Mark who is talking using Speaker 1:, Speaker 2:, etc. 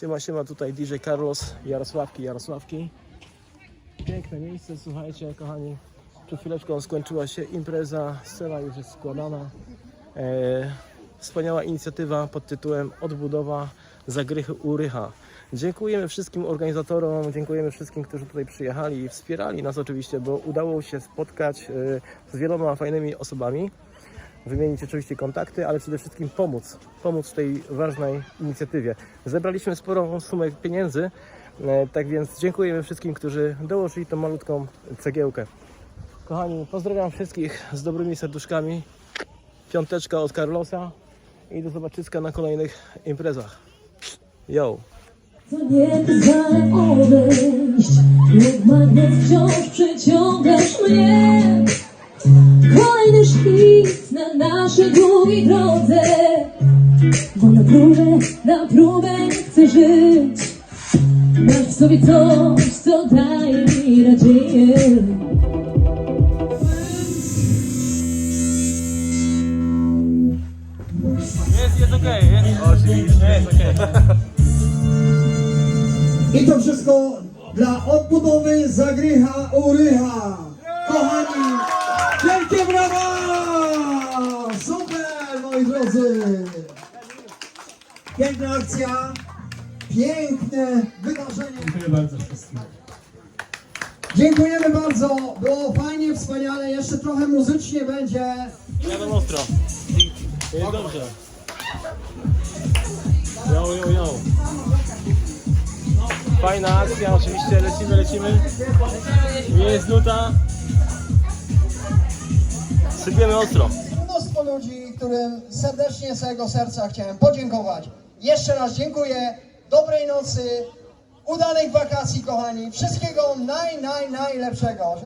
Speaker 1: Siema, siema, tutaj DJ Carlos, Jarosławki, Jarosławki. Piękne miejsce, słuchajcie, kochani. Przed chwileczką skończyła się impreza, scena już jest składana. E, wspaniała inicjatywa pod tytułem Odbudowa Zagrychy Urycha. Dziękujemy wszystkim organizatorom, dziękujemy wszystkim, którzy tutaj przyjechali i wspierali nas oczywiście, bo udało się spotkać e, z wieloma fajnymi osobami wymienić oczywiście kontakty, ale przede wszystkim pomóc, pomóc w tej ważnej inicjatywie. Zebraliśmy sporą sumę pieniędzy, e, tak więc dziękujemy wszystkim, którzy dołożyli tą malutką cegiełkę. Kochani, pozdrawiam wszystkich z dobrymi serduszkami. Piąteczka od Carlosa i do zobaczyska na kolejnych imprezach. Yo!
Speaker 2: Co nie odejść Jak magnes wciąż naszej długiej drodze Bo na próbę, na próbę chcę żyć Masz w sobie coś, co daje mi nadzieję
Speaker 1: Jest, jest okej, jest. Oczywiście, jest okej.
Speaker 3: I to wszystko dla odbudowy Zagrycha Urycha. Kochani, wielkie brawa! Moi drodzy! Piękna akcja, piękne wydarzenie.
Speaker 4: Dziękuję bardzo wszystkim.
Speaker 3: Dziękujemy bardzo, było fajnie, wspaniale, jeszcze trochę muzycznie będzie.
Speaker 1: Jadę ostro. Jest dobrze. Yo, yo, yo. Fajna akcja, oczywiście lecimy, lecimy. Nie jest nuta. Sypiemy ostro.
Speaker 3: Mnóstwo ludzi, którym serdecznie z całego serca chciałem podziękować. Jeszcze raz dziękuję, dobrej nocy, udanych wakacji kochani, wszystkiego naj, naj, najlepszego.